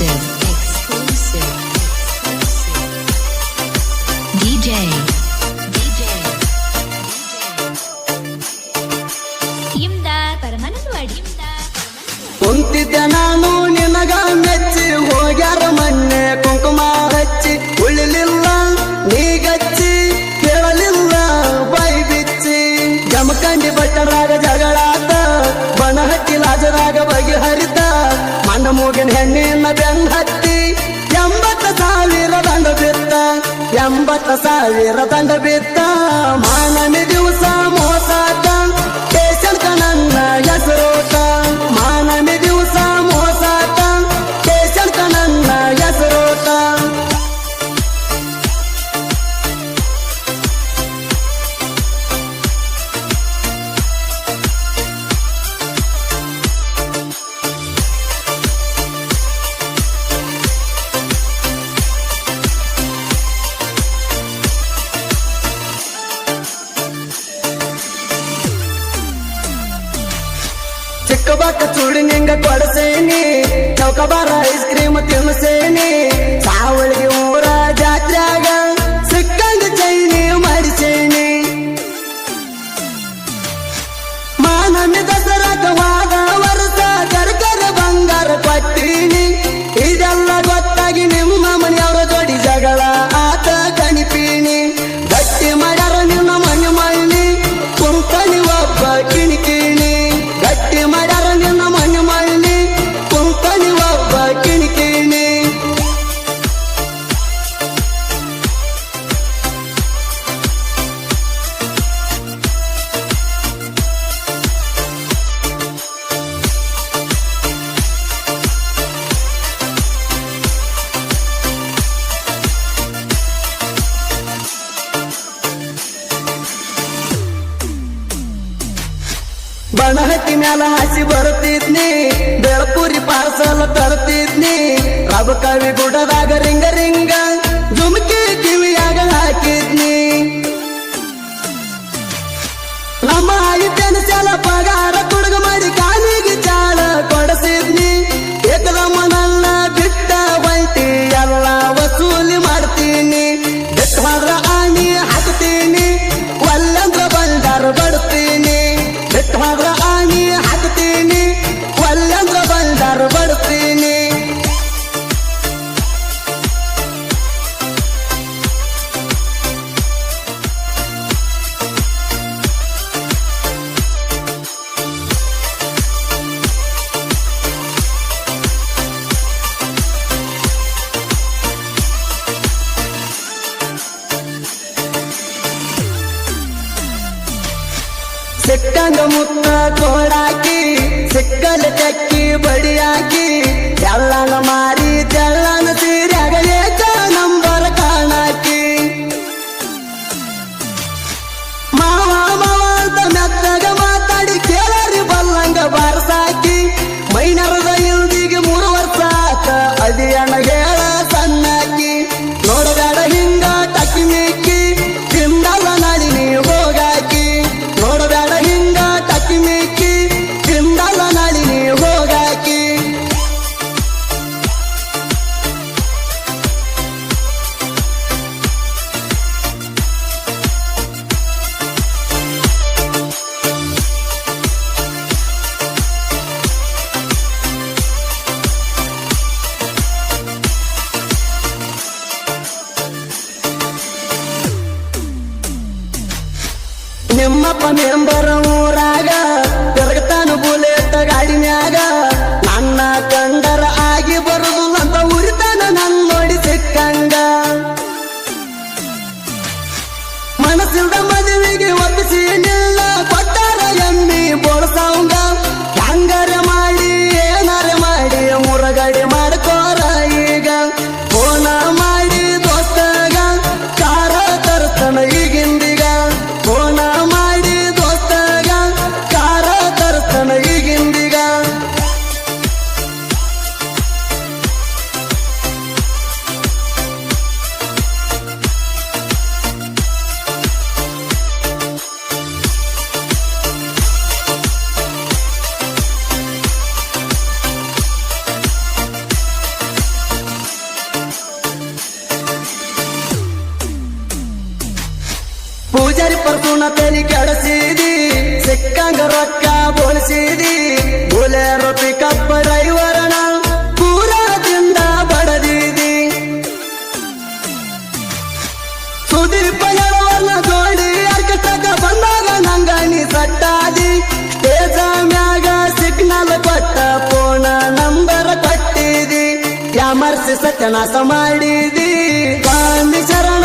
exclusive, exclusive, exclusive. DJ, DJ, DJ. ಇಮ್ದ ಪರಮನವಾಡಿ ಕುಂತಿದ್ದ ನಾನು ನಿನಗ ಮೆಚ್ಚಿ ಎಂಬತ್ತ ಸಾವಿರ ದಂಡ ಬಿತ್ತ ಮಾನಮಿ ದಿವಸ ಕೊಡಸೇನಿ ಚೌಕಬಾರ ಐಸ್ ಕ್ರೀಮ್ ತಿನ್ಸೇನಿ ಮ್ಯಾಲ ಹಸಿ ಬರುತ್ತಿದ್ನಿ ಬೆಳಪುರಿ ಪಾರ್ಸಲ್ ತರುತ್ತಿದ್ನಿ ರಬ ಕವಿ ಗುಡದಾಗ ರಿಂಗ ಸಿಕ್ಕಂಗ ಮುತ್ತ ಕೋಡಾಕಿ ಸಿಕ್ಕಲ ಚಕ್ಕಿ ಬಡಿಯಾಕಿ ಎಲ್ಲನ ಮಾರಿ ತೆಳ್ಳನ ಸೀರ್ಯಾಗ ಏಕ ನಂಬರ್ ಕಾಣಾಕಿ. ಮಾವ ಮಾವ ಅಂತ ಮಾತಾಡಿ ಕೇಳರಿ ಬಲ್ಲಂಗ ಬಾರಸಾಕಿ, ಮೈನರದ ಇಲ್ದಿಗೆ ಮೂರು ವರ್ಷ ಅದಿಯಣ್ಣ ಹೇಳ ನಿಮ್ಮಪ್ಪ ಮೆಂಬರ ಬೋಳಿಸಿದಿ ಬುಲೆರೋ ಪಿಕಪ್ ರೈವರಣ ಪೂರದಿಂದ ಬಡದಿದಿ. ಸುದೀಪ ಎಳವರ್ನ ಜೋಡಿ ಅರ್ಕಟಕ ಬಂದಾಗ ನಂಗ ನೀ ಸಟ್ಟಾದಿ. ಸ್ಟೇಜ ಮ್ಯಾಗ ಸಿಗ್ನಲ್ ಕೊಟ್ಟ ಫೋನ ನಂಬರ್ ಕೊಟ್ಟಿದಿ. ಕ್ಯಾಮರ್ಸಿ ಸತ್ಯನಾಶ ಮಾಡಿದಿ. ಗಾಂಧಿ ಶರಣಂ